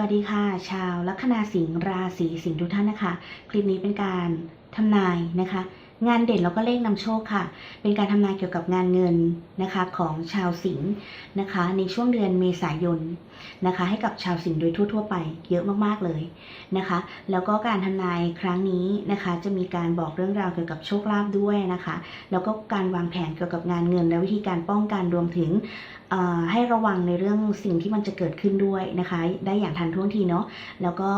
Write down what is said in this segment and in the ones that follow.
วัสดีค่ะ ชาวลัคนาสิงห์ราศีสิงห์ทุกท่านนะคะ คลิปนี้เป็นการทำนายนะคะ งานเด่นแล้วก็เลขนำโชคค่ะ เป็นการทำนายเกี่ยวกับงานเงินนะคะของชาวสิงห์นะคะ ในช่วงเดือนเมษายนนะคะ ให้กับชาวสิงห์โดยทั่ว ๆ ไปเยอะมากๆเลยนะคะ แล้วก็การทำนายครั้งนี้นะคะ จะมีการบอกเรื่องราวเกี่ยวกับโชคลาภด้วยนะคะ แล้วก็การวางแผนเกี่ยวกับงานเงิน และวิธีการป้องกันรวมถึงให้ระวังในเรื่องสิ่งที่มันจะเกิดขึ้นด้วยนะคะ ได้อย่างทันท่วงทีเนาะแล้วก็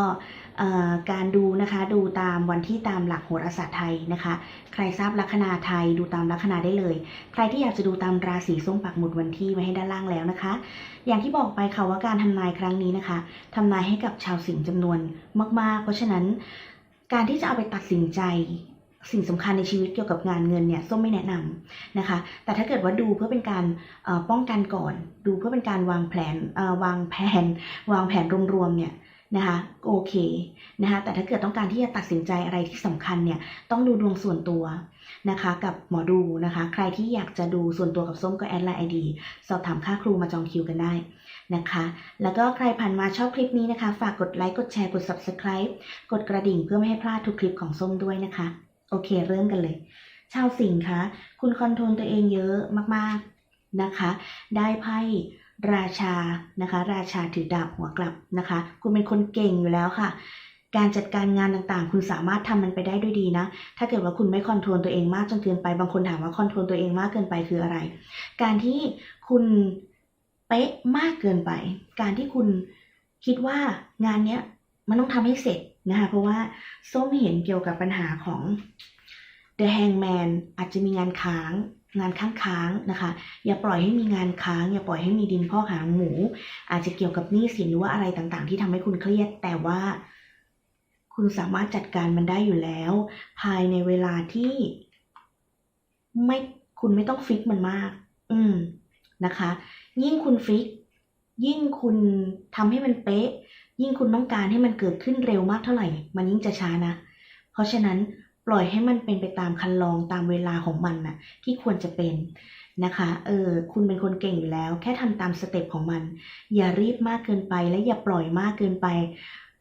การดูนะคะดูตามวันที่ตามหลักโหราศาสตร์ไทยนะคะ ใครทราบลัคนาไทยดูตามลัคนาได้เลย ใครที่อยากจะดูตามราศีส้มปักหมุดวันที่ไว้ให้ด้านล่างแล้วนะคะ อย่างที่บอกไปค่ะว่าการทำนายครั้งนี้นะคะทำนายให้กับชาวสิงห์จำนวนมาก ๆ เพราะฉะนั้น การที่จะเอาไปตัดสินใจสิ่งสำคัญในชีวิตเกี่ยวกับงานเงินเนี่ยส้มไม่แนะนำนะคะ แต่ถ้าเกิดว่าดูเพื่อเป็นการป้องกันก่อน ดูเพื่อเป็นการวางแผนวางแผน วางแผนรวมๆเนี่ย นะคะโอเคนะคะแต่ถ้าเกิดต้องการที่จะตัดสินใจอะไรที่สำคัญเนี่ยต้องดูดวงส่วนตัวนะคะ กับหมอดูนะคะ ใครที่อยากจะดูส่วนตัวกับส้มก็แอดไลน์ไอดีสอบถามค่าครูมาจองคิวกันได้นะคะ แล้วก็ใครผ่านมาชอบคลิปนี้นะคะ ฝากกดไลค์กดแชร์กด subscribe กดกระดิ่งเพื่อไม่ให้พลาดทุกคลิปของส้มด้วยนะคะ โอเคเริ่มกันเลย ชาวสิงห์คะคุณคอนโทรลตัวเองเยอะมากๆนะคะ ได้ไพ่ ราชานะคะ ราชาถือดาบหัวกลับนะคะ คุณเป็นคนเก่งอยู่แล้วค่ะ การจัดการงานต่างๆ คุณสามารถทำมันไปได้ด้วยดีนะ ถ้าเกิดว่าคุณไม่คอนโทรลตัวเองมากจนเกินไป บางคนถามว่าคอนโทรลตัวเองมากเกินไปคืออะไร การที่คุณเป๊ะมากเกินไป การที่คุณคิดว่างานเนี้ยมันต้องทำให้เสร็จนะคะ เพราะว่าส้มเห็นเกี่ยวกับปัญหาของ The Hangman อาจจะมีงานค้าง งานค้างๆนะคะ อย่าปล่อยให้มีงานค้าง อย่าปล่อยให้มีดินพ่อกหางหมู อาจจะเกี่ยวกับหนี้สินหรือว่าอะไรต่างๆ ที่ทำให้คุณเครียด แต่ว่า คุณสามารถจัดการมันได้อยู่แล้ว ภายในเวลาที่ไม่คุณไม่ต้องฟิกมันมาก อืมนะคะ ยิ่งคุณฟิก ยิ่งคุณทำให้มันเป๊ะ ยิ่งคุณต้องการให้มันเกิดขึ้นเร็วมากเท่าไหร่ มันยิ่งจะช้านะ เพราะฉะนั้น ปล่อยให้มันเป็นไปตามคันลองตามเวลาของมันน่ะที่ควรจะเป็นนะคะเออคุณเป็นคนเก่งอยู่แล้ว แค่ทำตามสเต็ปของมัน อย่ารีบมากเกินไปและอย่าปล่อยมากเกินไป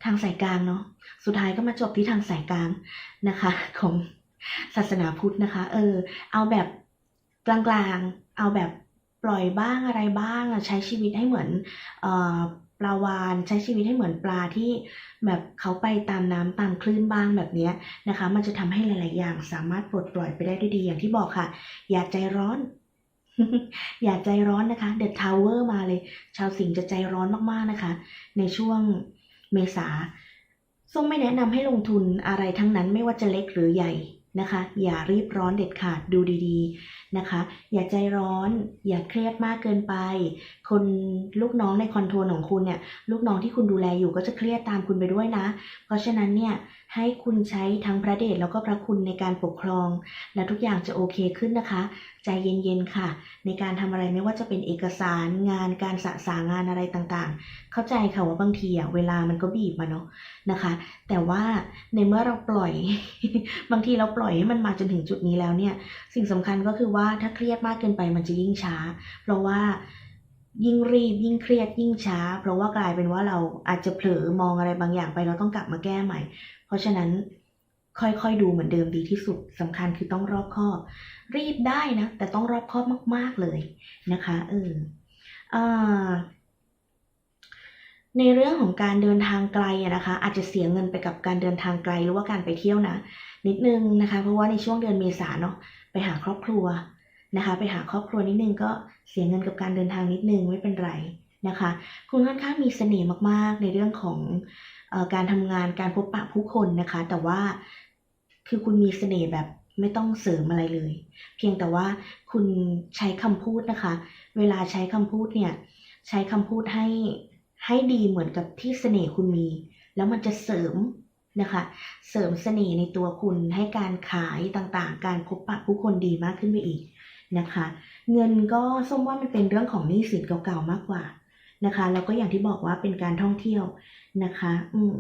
ทางสายกลางเนาะสุดท้ายก็มาจบที่ทางสายกลางนะคะ ของศาสนาพุทธนะคะ เออ เอาแบบกลางๆ เอาแบบปล่อยบ้างอะไรบ้างใช้ชีวิตให้เหมือนเออ ปลาวาฬใช้ชีวิตให้เหมือนปลาที่แบบเขาไปตามน้ำตามคลื่นบ้างแบบนี้นะคะ มันจะทำให้หลาย ๆ อย่างสามารถปลดปล่อยไปได้ด้วยดีอย่างที่บอกค่ะ อย่าใจร้อน อย่าใจร้อนนะคะ The Tower มาเลย ชาวสิงห์จะใจร้อนมาก ๆ นะคะ ในช่วงเมษาส้มไม่แนะนำให้ลงทุนอะไรทั้งนั้นไม่ว่าจะเล็กหรือใหญ่ นะคะ อย่ารีบร้อนเด็ดขาดดูดีๆนะคะ อย่าใจร้อน อย่าเครียดมากเกินไป คนลูกน้องในคอนโทรลของคุณเนี่ยลูกน้องที่คุณดูแลอยู่ก็จะเครียดตามคุณไปด้วยนะ เพราะฉะนั้นเนี่ยให้คุณใช้ทั้งพระเดชแล้วก็พระคุณในการปกครอง และทุกอย่างจะโอเคขึ้นนะคะใจเย็นๆค่ะ ในการทำอะไรไม่ว่าจะเป็นเอกสารงานการสะสางานอะไรต่างๆ เข้าใจค่ะว่าบางทีอะเวลามันก็บีบมาเนาะนะคะ แต่ว่าในเมื่อเราปล่อย บางทีเราปล่อยให้มันมาจนถึงจุดนี้แล้วเนี่ย สิ่งสำคัญก็คือว่าถ้าเครียดมากเกินไปมันจะยิ่งช้า เพราะว่ายิ่งรีบยิ่งเครียดยิ่งช้า เพราะว่ากลายเป็นว่าเราอาจจะเผลอมองอะไรบางอย่างไปเราต้องกลับมาแก้ใหม่ เพราะฉะนั้น ค่อยๆดูเหมือนเดิมดีที่สุดสำคัญคือต้องรอบคอบรีบได้นะ แต่ต้องรอบคอบมาก ๆเลยนะคะเออในเรื่องของการเดินทางไกลอะนะคะ อาจจะเสียเงินไปกับการเดินทางไกลหรือว่าการไปเที่ยวนะ นิดนึงนะคะ เพราะว่าในช่วงเดือนเมษาเนาะไปหาครอบครัวนะคะ ไปหาครอบครัวนิดนึงก็เสียเงินกับการเดินทางนิดนึงไม่เป็นไรนะคะ คุณค่อนข้างมีเสน่ห์มากๆ ในเรื่องของอการทำงานการพบปะผู้คนนะคะ แต่ว่า คือคุณมีเสน่ห์แบบไม่ต้องเสริมอะไรเลย เพียงแต่ว่าคุณใช้คำพูดนะคะ เวลาใช้คำพูดเนี่ย ใช้คำพูดให้ให้ดีเหมือนกับที่เสน่ห์คุณมี แล้วมันจะเสริมนะคะ เสริมเสน่ห์ในตัวคุณให้การขายต่างๆ การพบปะผู้คนดีมากขึ้นไปอีกนะคะ เงินก็ส้มว่ามันเป็นเรื่องของหนี้สินเก่าๆมากกว่านะคะ แล้วก็อย่างที่บอกว่าเป็นการท่องเที่ยวนะคะ อืม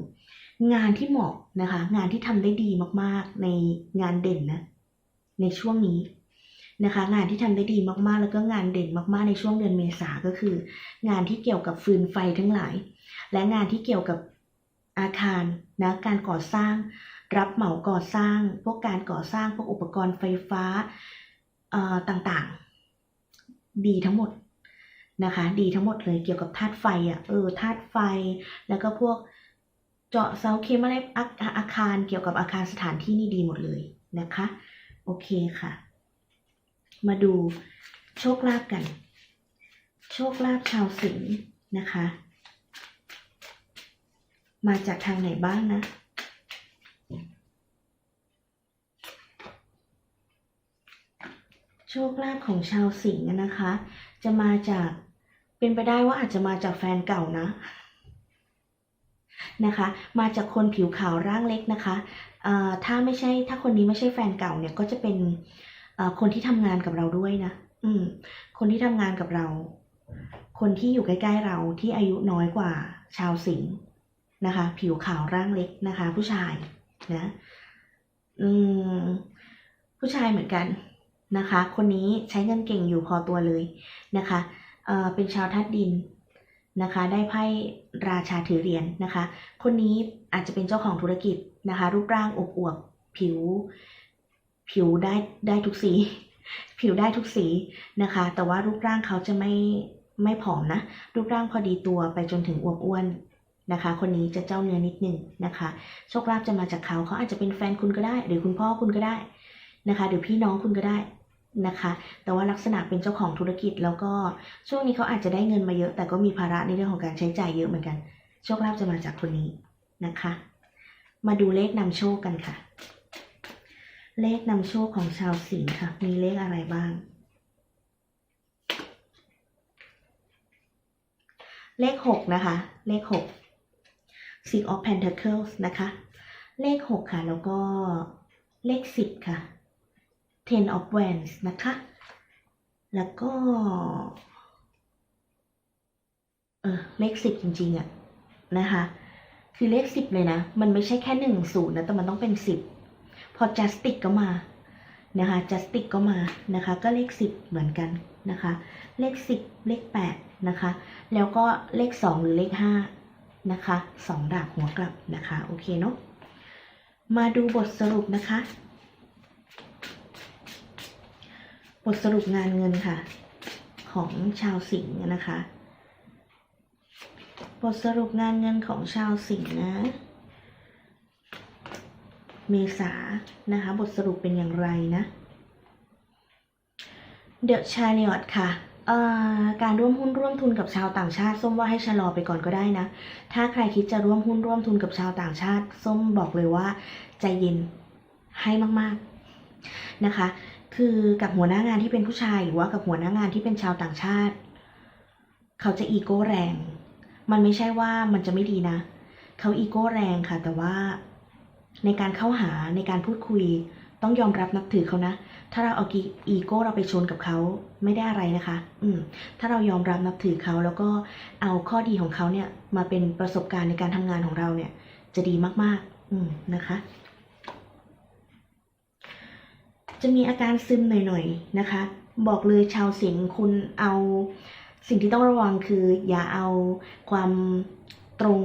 งานที่เหมาะนะคะ งานที่ทำได้ดีมากๆในงานเด่นนะ ในช่วงนี้นะคะ งานที่ทำได้ดีมากๆ แล้วก็งานเด่นมากๆในช่วงเดือนเมษาก็คือ งานที่เกี่ยวกับฟืนไฟทั้งหลาย และงานที่เกี่ยวกับอาคารนะการก่อสร้าง รับเหมาก่อสร้าง พวกการก่อสร้างพวกอุปกรณ์ไฟฟ้าเอ่อต่างๆ ดีทั้งหมดนะคะ ดีทั้งหมดเลยเกี่ยวกับธาตุไฟอะเออธาตุไฟ แล้วก็พวก เจาะเสาเข็มอะไรอาอาอาคารเกี่ยวกับอาคารสถานที่นี่ดีหมดเลยนะคะ โอเคค่ะ มาดูโชคลาภกัน โชคลาภชาวสิงห์นะคะ มาจากทางไหนบ้างนะโชคลาภของชาวสิงห์นะคะ จะมาจากเป็นไปได้ว่าอาจจะมาจากแฟนเก่านะ นะคะ มาจากคนผิวขาวร่างเล็กนะคะถ้าไม่ใช่ถ้าคนนี้ไม่ใช่แฟนเก่าเนี่ยก็จะเป็นคนที่ทำงานกับเราด้วยนะอืม คนที่ทำงานกับเรา คนที่อยู่ใกล้ๆเราที่อายุน้อยกว่าชาวสิงห์นะคะ ผิวขาวร่างเล็กนะคะ ผู้ชายนะอืมผู้ชายเหมือนกันนะคะ คนนี้ใช้เงินเก่งอยู่พอตัวเลยนะคะเเป็นชาวธาตุดิน นะคะ ได้ไพ่ราชาถือเหรียญนะคะ คนนี้อาจจะเป็นเจ้าของธุรกิจนะคะ รูปร่างอวบผิว ผิวได้ได้ทุกสี ผิวได้ทุกสีนะคะ แต่ว่ารูปร่างเขาจะไม่ไม่ผอมนะ รูปร่างพอดีตัวไปจนถึงอวบอ้วนนะคะ คนนี้จะเจ้าเนื้อนิดหนึ่งนะคะ โชคลาภจะมาจากเขาเขาอาจจะเป็นแฟนคุณก็ได้ หรือคุณพ่อคุณก็ได้นะคะ หรือพี่น้องคุณก็ได้ นะคะ แต่ว่าลักษณะเป็นเจ้าของธุรกิจแล้วก็ช่วงนี้เขาอาจจะได้เงินมาเยอะ แต่ก็มีภาระในเรื่องของการใช้จ่ายเยอะเหมือนกัน โชคลาภจะมาจากคนนี้นะคะ มาดูเลขนำโชคกันค่ะ เลขนำโชคของชาวสิงห์ค่ะ มีเลขอะไรบ้าง เลขหกนะคะ เลขหก Six of Pentacles นะคะ เลขหกค่ะ แล้วก็เลขสิบค่ะ Ten of Wands นะคะ แล้วก็ เออเลขสิบจริง ๆอะนะคะ คือเลขสิบเลยนะ มันไม่ใช่แค่หนึ่งศูนย์นะ แต่มันต้องเป็นสิบพอ justice ก็มานะคะ justice ก็มานะคะ ก็เลขสิบเหมือนกันนะคะ เลขสิบเลขแปดนะคะ แล้วก็เลขสองหรือเลขห้านะคะสองดาบหัวกลับนะคะ โอเคเนาะมาดูบทสรุปนะคะ บทสรุปงานเงินค่ะ ของชาวสิงห์นะคะ บทสรุปงานเงินของชาวสิงห์นะ เมษานะคะ บทสรุปเป็นอย่างไรนะ The Chariot ค่ะเอ่อการร่วมหุ้นร่วมทุนกับชาวต่างชาติ ส้มว่าให้ชะลอไปก่อนก็ได้นะ ถ้าใครคิดจะร่วมหุ้นร่วมทุนกับชาวต่างชาติ ส้มบอกเลยว่าใจเย็นให้มากๆนะคะ คือกับหัวหน้างานที่เป็นผู้ชายหรือว่ากับหัวหน้างานที่เป็นชาวต่างชาติ เขาจะอีโก้แรง มันไม่ใช่ว่ามันจะไม่ดีนะ เขาอีโก้แรงค่ะ แต่ว่าในการเข้าหาในการพูดคุย ต้องยอมรับนับถือเขานะ ถ้าเราเอาอีโก้เราไปชนกับเขาไม่ได้อะไรนะคะ อืม ถ้าเรายอมรับนับถือเขาแล้วก็เอาข้อดีของเขาเนี่ย มาเป็นประสบการณ์ในการทำงานของเราเนี่ย จะดีมากๆ อืมนะคะ จะมีอาการซึมหน่อยๆนะคะ บอกเลยชาวสิงคุณเอาสิ่งที่ต้องระวังคือ อย่าเอาความตรง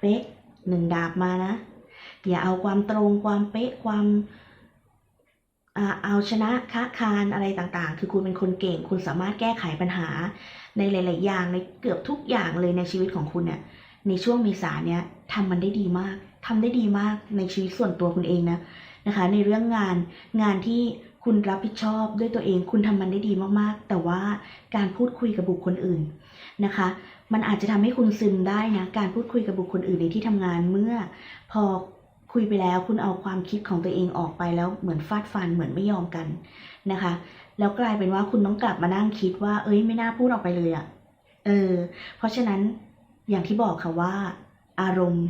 เป๊ะหนึ่งดาบมานะ อย่าเอาความตรงความเป๊ะความเอาชนะค้าคานอะไรต่างๆ คือคุณเป็นคนเก่ง คุณสามารถแก้ไขปัญหาในหลาย ๆ อย่างในเกือบทุกอย่างเลยในชีวิตของคุณเนี่ยในช่วงเมษาเนี่ยทำมันได้ดีมากทำได้ดีมากในชีวิตส่วนตัวคุณเองนะ นะคะ ในเรื่องงานงานที่คุณรับผิดชอบด้วยตัวเอง คุณทำมันได้ดีมากๆ แต่ว่าการพูดคุยกับบุคคลอื่นนะคะ มันอาจจะทำให้คุณซึมได้นะการพูดคุยกับบุคคลอื่นในที่ทำงานเมื่อพอคุยไปแล้วคุณเอาความคิดของตัวเองออกไปแล้วเหมือนฟาดฟันเหมือนไม่ยอมกันนะคะ แล้วกลายเป็นว่าคุณต้องกลับมานั่งคิดว่า เอ้ยไม่น่าพูดออกไปเลยอะ่ะเออเพราะฉะนั้นอย่างที่บอกค่ะว่า อารมณ์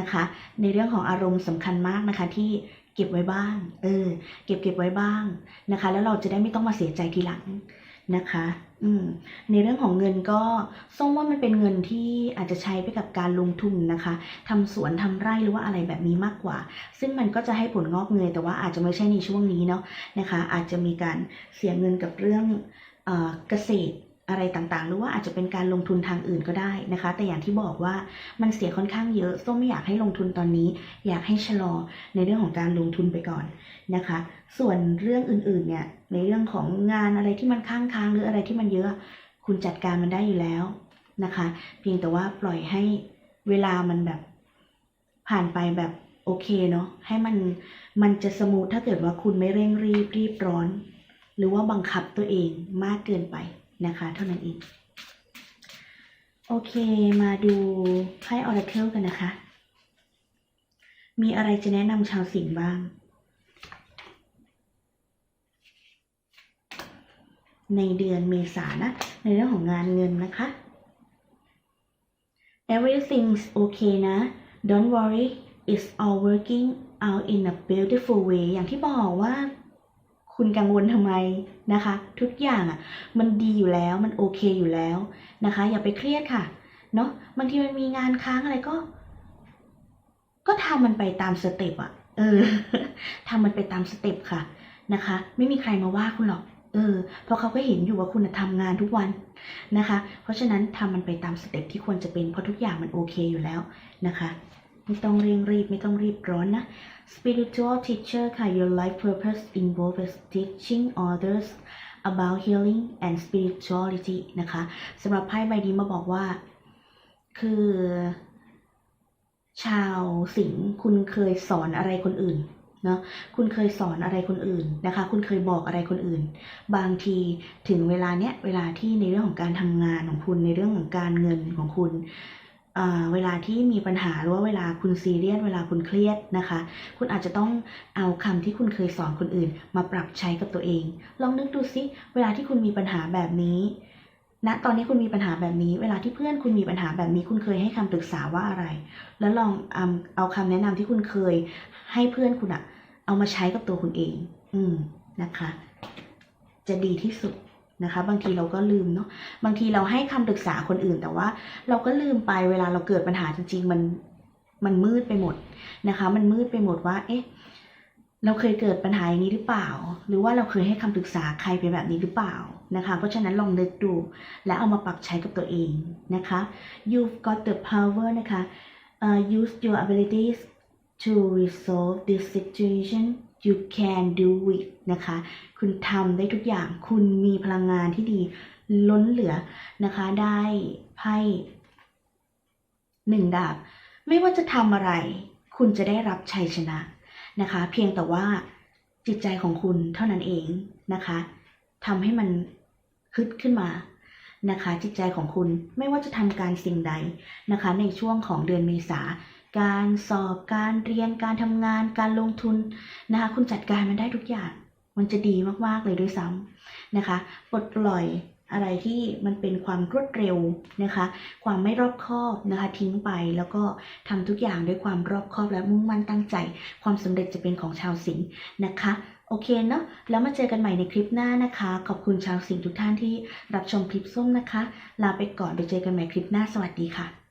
นะคะ ในเรื่องของอารมณ์สำคัญมากนะคะ ที่ เก็บไว้บ้าง เออ เก็บเก็บไว้บ้างนะคะ แล้วเราจะได้ไม่ต้องมาเสียใจทีหลังนะคะ อืม ในเรื่องของเงินก็ส้มว่ามันเป็นเงินที่อาจจะใช้ไปกับการลงทุนนะคะทำสวนทำไร่หรือว่าอะไรแบบนี้มากกว่า ซึ่งมันก็จะให้ผลงอกเงยแต่ว่าอาจจะไม่ใช่ในช่วงนี้เนาะนะคะ อาจจะมีการเสียเงินกับเรื่องเออเกษตร อะไรต่างๆ หรือว่าอาจจะเป็นการลงทุนทางอื่นก็ได้นะคะ แต่อย่างที่บอกว่ามันเสียค่อนข้างเยอะส้มไม่อยากให้ลงทุนตอนนี้ อยากให้ชะลอในเรื่องของการลงทุนไปก่อนนะคะ ส่วนเรื่องอื่นๆเนี่ยในเรื่องของงานอะไรที่มันค้างค้างหรืออะไรที่มันเยอะ คุณจัดการมันได้อยู่แล้วนะคะ เพียงแต่ว่าปล่อยให้เวลามันแบบผ่านไปแบบโอเคเนาะให้มันมันจะสมูทถ้าเกิดว่าคุณไม่เร่งรีบรีบร้อน หรือว่าบังคับตัวเองมากเกินไป นะคะ เท่านั้นเอง โอเคมาดูไพ่ออร์เคิลกันนะคะ มีอะไรจะแนะนำชาวสิงห์บ้าง ในเดือนเมษานะ ในเรื่องของงานเงินนะคะ everything's okay นะ don't worry it's all working out in a beautiful way อย่างที่บอกว่า คุณกังวลทำไมนะคะ ทุกอย่างอะมันดีอยู่แล้วมันโอเคอยู่แล้วนะคะ อย่าไปเครียดค่ะเนาะบางทีมันมีงานค้างอะไรก็ ก็ทำมันไปตามสเต็ปอะ เออทำมันไปตามสเต็ปค่ะนะคะ ไม่มีใครมาว่าคุณหรอกเออเพราะเขาก็เห็นอยู่ว่าคุณน่ะทำงานทุกวันนะคะ เพราะฉะนั้นทำมันไปตามสเต็ปที่ควรจะเป็นเพราะทุกอย่างมันโอเคอยู่แล้วนะคะ ไม่ต้องเร่งรีบไม่ต้องรีบร้อนนะ spiritual teacher ค่ะ your life purpose involves teaching others about healing and spirituality นะคะสำหรับไพ่ใบนี้มาบอกว่า คือ ชาวสิงห์คุณเคยสอนอะไรคนอื่นเนาะคุณเคยสอนอะไรคนอื่นนะคะ คุณเคยบอกอะไรคนอื่น บางทีถึงเวลาเนี้ยเวลาที่ในเรื่องของการทำงานของคุณในเรื่องของการเงินของคุณ เวลาที่มีปัญหาหรือว่าเวลาคุณซีเรียสเวลาคุณเครียดนะคะ คุณอาจจะต้องเอาคำที่คุณเคยสอนคนอื่น มาปรับใช้กับตัวเอง ลองนึกดูซิเวลาที่คุณมีปัญหาแบบนี้ณตอนนี้คุณมีปัญหาแบบนี้ เวลาที่เพื่อนคุณมีปัญหาแบบนี้ คุณเคยให้คำปรึกษาว่าอะไร แล้วลองเอาเอาคำแนะนำที่คุณเคยให้เพื่อนคุณอะเอามาใช้กับตัวคุณเอง อืมนะคะ จะดีที่สุด นะคะ บางทีเราก็ลืมเนาะบางทีเราให้คำปรึกษาคนอื่น แต่ว่าเราก็ลืมไปเวลาเราเกิดปัญหาจริงๆมันมันมืดไปหมดนะคะ มันมืดไปหมดว่า เอ๊ะ เราเคยเกิดปัญหาอย่างนี้หรือเปล่า หรือว่าเราเคยให้คำปรึกษาใครไปแบบนี้หรือเปล่านะคะ เพราะฉะนั้นลองนึกดู และเอามาปรับใช้กับตัวเองนะคะ you've got the power นะคะ uh, use your abilities to resolve this situation you can do it นะคะ คุณทำได้ทุกอย่าง คุณมีพลังงานที่ดีล้นเหลือนะคะ ได้ไพ่หนึ่งดาบ ไม่ว่าจะทำอะไร คุณจะได้รับชัยชนะนะคะ เพียงแต่ว่าจิตใจของคุณเท่านั้นเองนะคะทำให้มันฮึดขึ้นมานะคะ จิตใจของคุณไม่ว่าจะทำการสิ่งใดนะคะ ในช่วงของเดือนเมษา การสอบการเรียนการทำงานการลงทุนนะคะคุณจัดการมันได้ทุกอย่าง มันจะดีมากๆเลยด้วยซ้ำนะคะปลดปล่อยอะไรที่มันเป็นความรวดเร็วนะคะ ความไม่รอบคอบนะคะทิ้งไปแล้วก็ทำทุกอย่างด้วยความรอบคอบและมุ่งมั่นตั้งใจ ความสำเร็จจะเป็นของชาวสิงห์นะคะโอเคเนาะแล้วมาเจอกันใหม่ในคลิปหน้านะคะ ขอบคุณชาวสิงห์ทุกท่านที่รับชมคลิปส้มนะคะ ลาไปก่อนไปเจอกันใหม่คลิปหน้าสวัสดีค่ะ